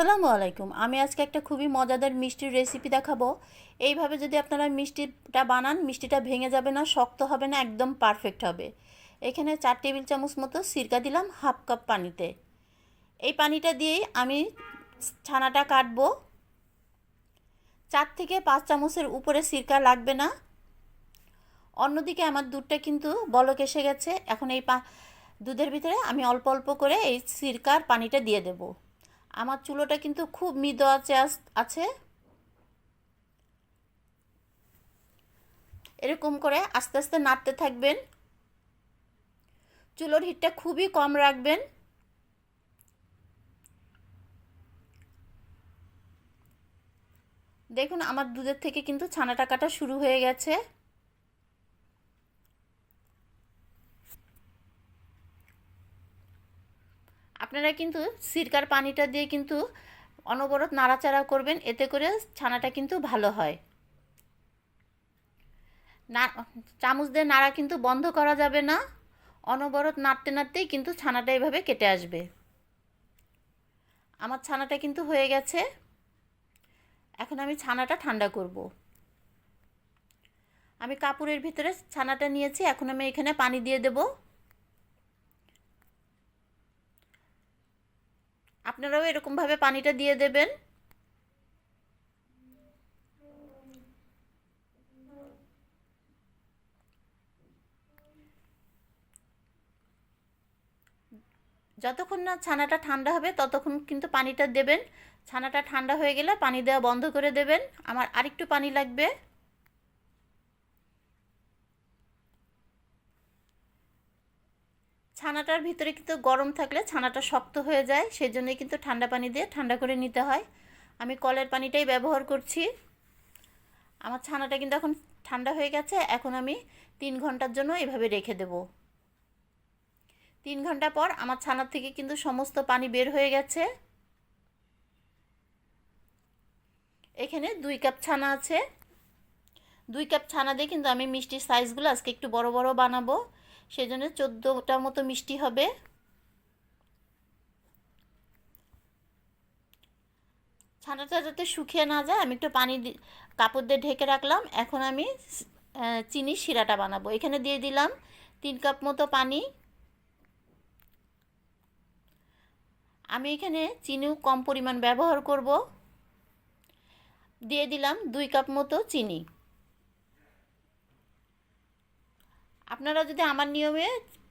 আসসালামু আলাইকুম। আমি আজকে একটা খুবই মজাদার মিষ্টির রেসিপি দেখাবো। এইভাবে যদি আপনারা মিষ্টিটা বানান, মিষ্টিটা ভেঙে যাবে না, শক্ত হবে না, একদম পারফেক্ট হবে। এখানে চার টেবিল চামচ মতো সিরকা দিলাম, হাফ কাপ পানিতে। এই পানিটা দিয়েই আমি ছানাটা কাটবো। চার থেকে পাঁচ চামচের উপরে সিরকা লাগবে না। অন্যদিকে আমার দুধটা কিন্তু বলক এসে গেছে। এখন এই পা দুধের ভিতরে আমি অল্প অল্প করে এই সিরকার পানিটা দিয়ে দেব। আমার চুলোটা কিন্তু খুব মৃদু আছে আছে। এরকম করে আস্তে আস্তে নাড়তে থাকবেন। চুলোর হিটটা খুবই কম রাখবেন। দেখুন, আমার দুধের থেকে কিন্তু ছানাটা কাটা শুরু হয়ে গেছে। আপনারা কিন্তু সিরকার পানিটা দিয়ে কিন্তু অনবরত নাড়াচাড়া করবেন, এতে করে ছানাটা কিন্তু ভালো হয়। না, চামচ দিয়ে নাড়া কিন্তু বন্ধ করা যাবে না, অনবরত নাড়তে নাড়তেই কিন্তু ছানাটা এভাবে কেটে আসবে। আমার ছানাটা কিন্তু হয়ে গেছে। এখন আমি ছানাটা ঠান্ডা করব। আমি কাপড়ের ভিতরে ছানাটা নিয়েছি, এখন আমি এখানে পানি দিয়ে দেবো। আপনারাও এরকমভাবে পানিটা দিয়ে দেবেন। যতক্ষণ না ছানাটা ঠান্ডা হবে, ততক্ষণ কিন্তু পানিটা দেবেন। ছানাটা ঠান্ডা হয়ে গেলে পানি দেওয়া বন্ধ করে দেবেন। আমার আরেকটু পানি লাগবে। ছানাটার ভিতরে কিন্তু গরম থাকলে ছানাটা শক্ত হয়ে যায় সেই জন্যই কিন্তু ঠান্ডা পানি দিয়ে ঠান্ডা করে নিতে হয়। আমি কলের পানিটাই ব্যবহার করছি। আমার ছানাটা কিন্তু এখন ঠান্ডা হয়ে গেছে, এখন আমি তিন ঘণ্টার জন্য এভাবে রেখে দেব। তিন ঘণ্টা পর আমার ছানার থেকে কিন্তু সমস্ত পানি বের হয়ে গেছে। এখানে দুই কাপ ছানা আছে। দুই কাপ ছানা দিয়ে কিন্তু আমি মিষ্টির সাইজগুলো আজকে একটু বড় বড় বানাবো। সেই জন্য চোদ্দোটা মতো মিষ্টি হবে। ছানাটা যাতে শুকিয়ে না যায়, আমি একটু পানি কাপড় দিয়ে ঢেকে রাখলাম। এখন আমি চিনি শিরাটা বানাবো। এখানে দিয়ে দিলাম তিন কাপ মতো পানি। আমি এখানে চিনিও কম পরিমাণ ব্যবহার করব। দিয়ে দিলাম দুই কাপ মতো চিনি। আপনারা যদি আমার নিয়মে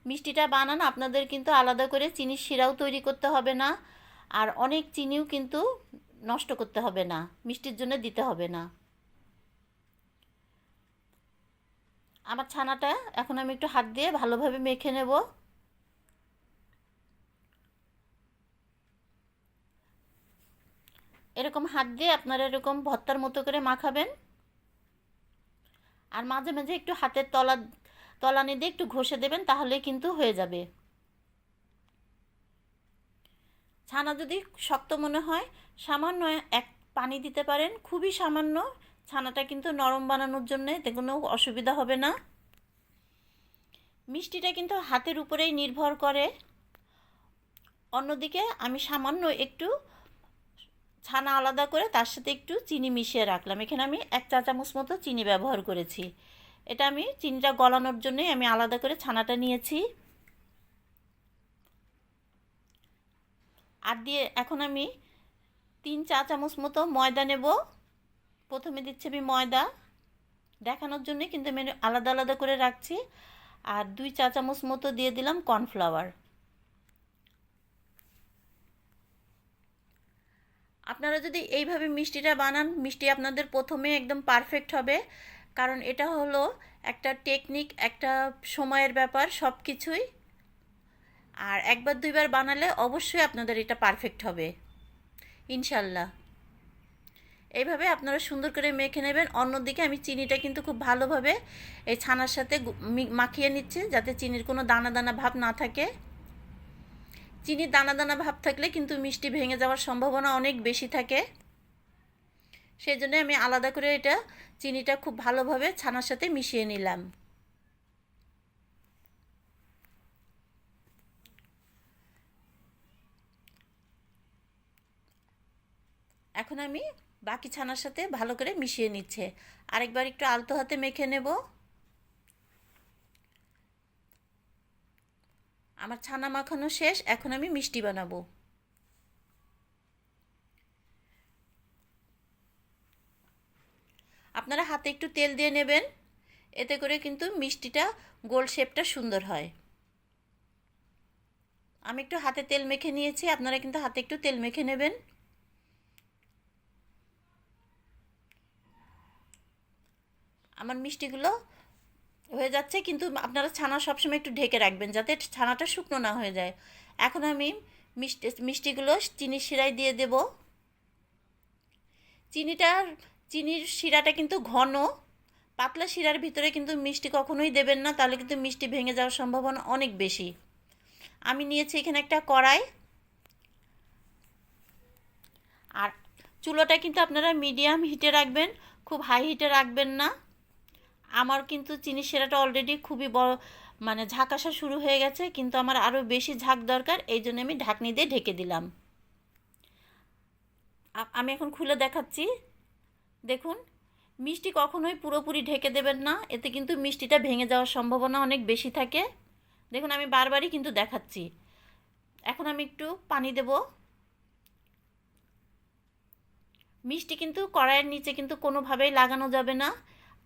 মিষ্টিটা বানান, আপনাদের কিন্তু আলাদা করে চিনির শিরাও তৈরি করতে হবে না। আর অনেক চিনিও কিন্তু নষ্ট করতে হবে না, মিষ্টির জন্য দিতে হবে না। আমার ছানাটা এখন আমি একটু হাত দিয়ে ভালোভাবে মেখে নেব। এরকম হাত দিয়ে আপনারা এরকম ভর্তার মতো করে মাখাবেন। আর মাঝে মাঝে একটু হাতের তলা তলানি দিয়ে একটু ঘষে দেবেন, তাহলে কিন্তু হয়ে যাবে। ছানা যদি শক্ত মনে হয়, সামান্য এক পানি দিতে পারেন। খুবই সামান্য, ছানাটা কিন্তু নরম বানানোর জন্য এতে কোনো অসুবিধা হবে না। মিষ্টিটা কিন্তু হাতের উপরেই নির্ভর করে। অন্যদিকে আমি সামান্য একটু ছানা আলাদা করে তার সাথে একটু চিনি মিশিয়ে রাখলাম। এখানে আমি এক চা চামচ মতো চিনি ব্যবহার করেছি। এটা আমি চিনিটা গলানোর জন্যই আমি আলাদা করে ছানাটা নিয়েছি। আর দিয়ে এখন আমি তিন চা চামচ মতো ময়দা নেব। প্রথমে দিচ্ছি আমি ময়দা। দেখানোর জন্যই কিন্তু আমি আলাদা আলাদা করে রাখছি। আর দুই চা চামচ মতো দিয়ে দিলাম কর্নফ্লাওয়ার। আপনারা যদি এইভাবে মিষ্টিটা বানান, মিষ্টি আপনাদের প্রথমে একদম পারফেক্ট হবে। কারণ এটা হলো একটা টেকনিক একটা সময়ের ব্যাপার সব কিছুই আর একবার দুইবার বানালে অবশ্যই আপনাদের এটা পারফেক্ট হবে। ইনশাল্লাহ। এইভাবে আপনারা সুন্দর করে মেখে নেবেন। অন্যদিকে আমি চিনিটা কিন্তু খুব ভালোভাবে এই ছানার সাথে মাখিয়ে নিচ্ছি, যাতে চিনির কোনো দানা দানা ভাব না থাকে। চিনির দানা দানা ভাব থাকলে কিন্তু মিষ্টি ভেঙে যাওয়ার সম্ভাবনা অনেক বেশি থাকে। সেই জন্য আমি আলাদা করে এটা চিনিটা খুব ভালোভাবে ছানার সাথে মিশিয়ে নিলাম। এখন আমি বাকি ছানার সাথে ভালো করে মিশিয়ে নিচ্ছে। আরেকবার একটু আলতো হাতে মেখে নেব। আমার ছানা মাখানো শেষ, এখন আমি মিষ্টি বানাবো। আপনারা হাতে একটু তেল দিয়ে নেবেন। এতে করে কিন্তু মিষ্টিটা গোল শেপটা সুন্দর হয়। আমি একটু হাতে তেল মেখে নিয়েছি, আপনারা কিন্তু হাতে একটু তেল মেখে নেবেন। আমার মিষ্টিগুলো হয়ে যাচ্ছে, কিন্তু আপনারা ছানা সবসময় একটু ঢেকে রাখবেন যাতে ছানাটা শুকনো না হয়ে যায়। এখন আমি মিষ্টি, মিষ্টিগুলো চিনির শিরায় দিয়ে দেব। চিনিটার চিনির শিরাটা কিন্তু ঘন। পাতলা শিরার ভিতরে কিন্তু মিষ্টি কখনোই দেবেন না, তাহলে কিন্তু মিষ্টি ভেঙে যাওয়ার সম্ভাবনা অনেক বেশি। আমি নিয়েছি এখানে একটা কড়াই। আর চুলোটা কিন্তু আপনারা মিডিয়াম হিটে রাখবেন, খুব হাই হিটে রাখবেন না। আমার কিন্তু চিনি শিরাটা অলরেডি খুবই বড় মানে ঝাঁক আসা শুরু হয়ে গেছে, কিন্তু আমার আরও বেশি ঝাঁক দরকার, এই জন্য আমি ঢাকনি দিয়ে ঢেকে দিলাম। আমি এখন খুলে দেখাচ্ছি। দেখুন, মিষ্টি কখনোই পুরোপুরি ঢেকে দেবেন না, এতে কিন্তু মিষ্টিটা ভেঙে যাওয়ার সম্ভাবনা অনেক বেশি থাকে। দেখুন, আমি বারবারই কিন্তু দেখাচ্ছি। এখন আমি একটু পানি দেব। মিষ্টি কিন্তু কড়াইয়ের নিচে কিন্তু কোনোভাবেই লাগানো যাবে না।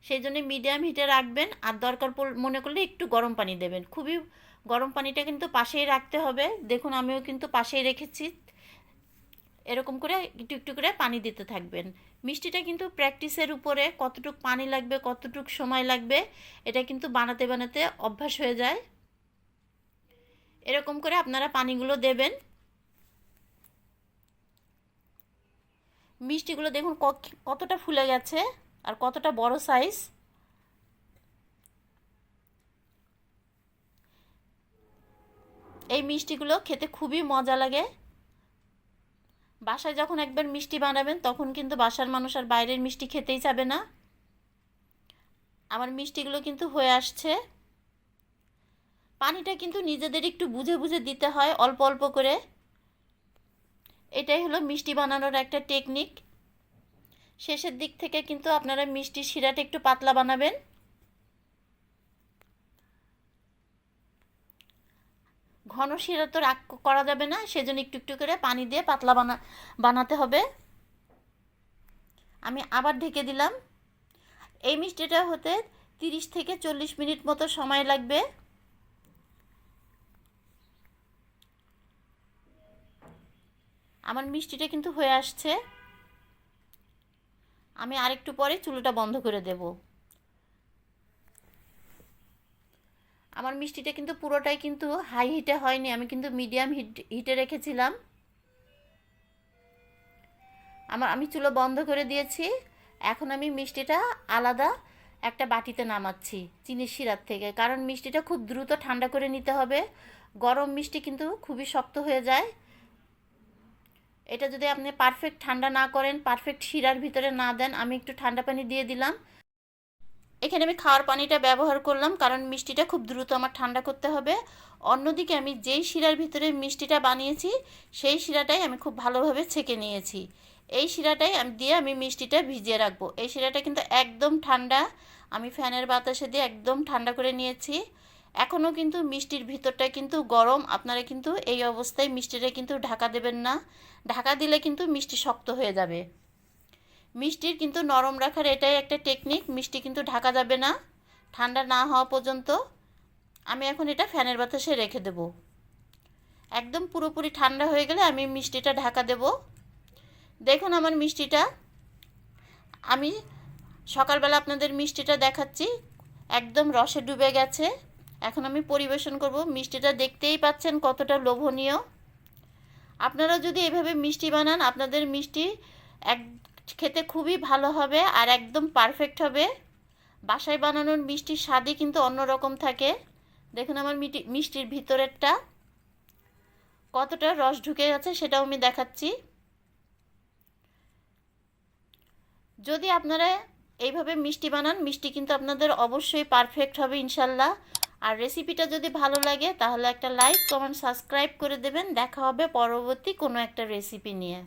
সেই জন্য মিডিয়াম হিটে রাখবেন, আর দরকার মনে করলে একটু গরম পানি দেবেন। খুবই গরম পানিটা কিন্তু পাশেই রাখতে হবে। দেখুন, আমিও কিন্তু পাশেই রেখেছি। এরকম করে একটু একটু করে পানি দিতে থাকবেন। মিষ্টিটা কিন্তু প্র্যাকটিসের উপরে কতটুক পানি লাগবে, কতটুক সময় লাগবে, এটা কিন্তু বানাতে বানাতে অভ্যাস হয়ে যায়। এরকম করে আপনারা পানিগুলো দেবেন। মিষ্টিগুলো দেখুন কতটা ফুলে গেছে আর কতটা বড় সাইজ এই মিষ্টিগুলো খেতে খুবই মজা লাগে। বাসায় যখন একবার মিষ্টি বানাবেন, তখন কিন্তু বাসার মানুষ আর বাইরের মিষ্টি খেতেই চাবে না। আমার মিষ্টিগুলো কিন্তু হয়ে আসছে। পানিটা কিন্তু নিজেদের একটু বুঝে বুঝে দিতে হয়, অল্প অল্প করে। এটাই হলো মিষ্টি বানানোর একটা টেকনিক শেষের দিক থেকে কিন্তু আপনারা মিষ্টি শিরাটা একটু পাতলা বানাবেন। ঘন শিরা তো রাগ করা যাবে না, সেজন্য একটু একটু করে পানি দিয়ে পাতলা বানা, বানাতে হবে। আমি আবার ঢেকে দিলাম। এই মিষ্টিটা হতে তিরিশ থেকে চল্লিশ মিনিট মতো সময় লাগবে। আমার মিষ্টিটা কিন্তু হয়ে আসছে। আমি আরেকটু পরে চুলোটা বন্ধ করে দেব। আমার মিষ্টিটা কিন্তু পুরোটাই কিন্তু হাই হিটে হয়নি, আমি কিন্তু মিডিয়াম হিট হিটে রেখেছিলাম। আমার, আমি চুলো বন্ধ করে দিয়েছি, এখন আমি মিষ্টিটা আলাদা একটা বাটিতে নামাচ্ছি, চিনির শিরার থেকে, কারণ মিষ্টিটা খুব দ্রুত ঠান্ডা করে নিতে হবে, গরম মিষ্টি কিন্তু খুবই শক্ত হয়ে যায়। এটা যদি আপনি পারফেক্ট ঠান্ডা না করেন পারফেক্ট শিরার ভিতরে না দেন, আমি একটু ঠান্ডা পানি দিয়ে দিলাম। এখানে আমি খাওয়ার পানিটা ব্যবহার করলাম, কারণ মিষ্টিটা খুব দ্রুত আমার ঠান্ডা করতে হবে। অন্যদিকে আমি যেই শিরার ভিতরে মিষ্টিটা বানিয়েছি, সেই শিরাটাই আমি খুব ভালোভাবে ছেঁকে নিয়েছি। এই শিরাটাই আমি, দিয়ে আমি মিষ্টিটা ভিজিয়ে রাখব। এই শিরাটা কিন্তু একদম ঠান্ডা, আমি ফ্যানের বাতাসে দিয়ে একদম ঠান্ডা করে নিয়েছি। এখনও কিন্তু মিষ্টির ভিতরটা কিন্তু গরম, আপনারা কিন্তু এই অবস্থায় মিষ্টিটা কিন্তু ঢাকা দেবেন না। ঢাকা দিলে কিন্তু মিষ্টি শক্ত হয়ে যাবে। মিষ্টির কিন্তু নরম রাখার এটাই একটা টেকনিক মিষ্টি কিন্তু ঢাকা যাবে না, ঠান্ডা না হওয়া পর্যন্ত। আমি এখন এটা ফ্যানের বাতাসে রেখে দেব। একদম পুরোপুরি ঠান্ডা হয়ে গেলে আমি মিষ্টিটা ঢাকা দেব। দেখুন আমার মিষ্টিটা। আমি সকালবেলা আপনাদের মিষ্টিটা দেখাচ্ছি। একদম রসে ডুবে গেছে। এখন আমি পরিবেশন করব। মিষ্টিটা দেখতেই পাচ্ছেন কতটা লোভনীয়। আপনারা যদি এভাবে মিষ্টি বানান, আপনাদের মিষ্টি এক খেতে খুবই ভালো হবে আর একদম পারফেক্ট হবে। বাসায় বানানোর মিষ্টির স্বাদই কিন্তু অন্যরকম থাকে। দেখুন আমার মিষ্টির ভিতরেরটা কতটা রস ঢুকে গেছে সেটাও আমি দেখাচ্ছি। যদি আপনারা এইভাবে মিষ্টি বানান, মিষ্টি কিন্তু আপনাদের অবশ্যই পারফেক্ট হবে ইনশাল্লাহ। আর রেসিপিটা যদি ভালো লাগে তাহলে একটা লাইক কমেন্ট সাবস্ক্রাইব করে দেবেন। দেখা হবে পরবর্তী কোনো একটা রেসিপি নিয়ে।